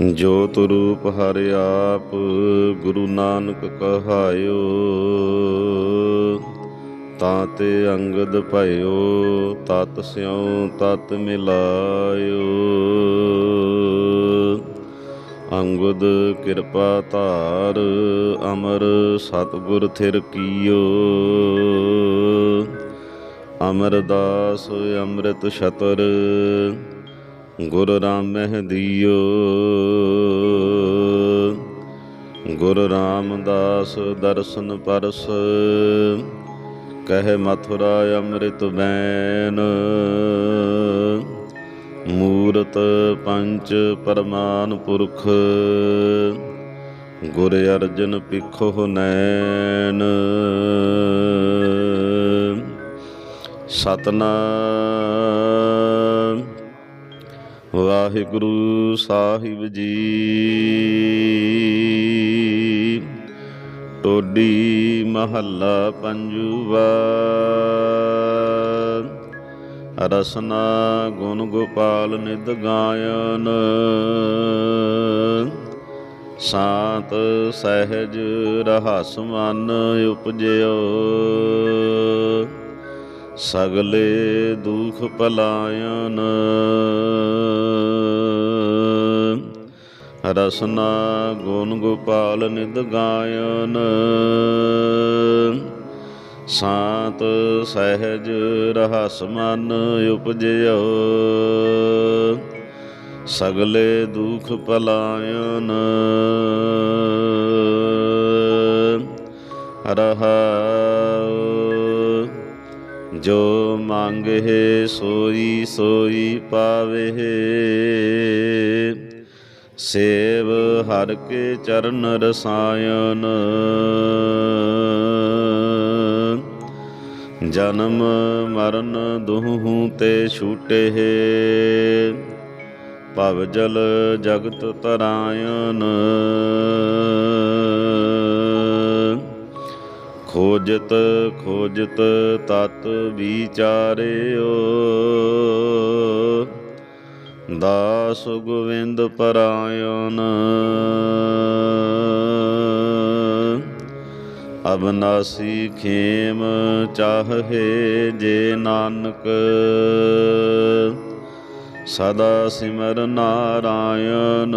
ਜੋਤ ਰੂਪ ਹਰਿ ਆਪ ਗੁਰੂ ਨਾਨਕ ਕਹਾਇਓ, ਤਾਂ ਤੇ ਅੰਗਦ ਭਇਓ, ਤਤ ਸਿਉ ਤਤ ਮਿਲਾਇਓ। ਅੰਗਦ ਕਿਰਪਾ ਧਾਰ ਅਮਰ ਸਤਿਗੁਰ ਥਿਰ ਕੀਓ। ਅਮਰਦਾਸ ਅੰਮ੍ਰਿਤ ਛਤਰ ਗੁਰ ਰਾਮਹਿ ਦੀਓ ਗੁਰ ਰਾਮਦਾਸ ਦਰਸ਼ਨ ਪਰਸ, ਕਹਿ ਮਥੁਰਾ ਅੰਮ੍ਰਿਤ ਬੈਨ। ਮੂਰਤ ਪੰਚ ਪਰਮਾਨ ਪੁਰਖ, ਗੁਰ ਅਰਜਨ ਪਿਖੋ ਨੈਣ। ਸਤਨਾ ਵਾਹਿਗੁਰੂ ਸਾਹਿਬ ਜੀ। ਟੋਡੀ ਮਹੱਲਾ ਪੰਜੂਵਾ। ਰਸਨਾ ਗੁਣ ਗੋਪਾਲ ਨਿਦ ਗਾਇਨ। ਸਾਤ ਸਹਿਜ ਰਹਸ ਮਨ ਉਪਜਿਓ। ਸਗਲੇ ਦੁਖ ਪਲਾਇਨ। ਰਸਨਾ ਗੁਣ ਗੋਪਾਲ ਨਿਦ ਗਾਇਨ। ਸਾਤ ਸਹਿਜ ਰਹਸ ਮਨ ਉਪਜਿਓ। ਸਗਲੇ ਦੁਖ ਪਲਾਇਨ। ਰਹਾ ਜੋ ਮੰਗਹਿ ਸੋਈ ਸੋਈ ਪਾਵੇ ਸੇਵ ਹਰ ਕੇ ਚਰਨ ਰਸਾਇਨ ਜਨਮ ਮਰਨ ਦੁਹੂ ਤੇ ਛੂਟੇ ਭਵ ਜਲ ਜਗਤ ਤਰਾਇਣ। ਖੋਜਤ ਖੋਜਤ ਤਤ ਵਿਚਾਰਿਓ। ਦਾਸ ਗੋਵਿੰਦ ਪਰਾਇਣ। ਅਬਨਾਸੀ ਖੇਮ ਚਾਹੇ ਜੇ ਨਾਨਕ। ਸਦਾ ਸਿਮਰ ਨਾਰਾਇਣ।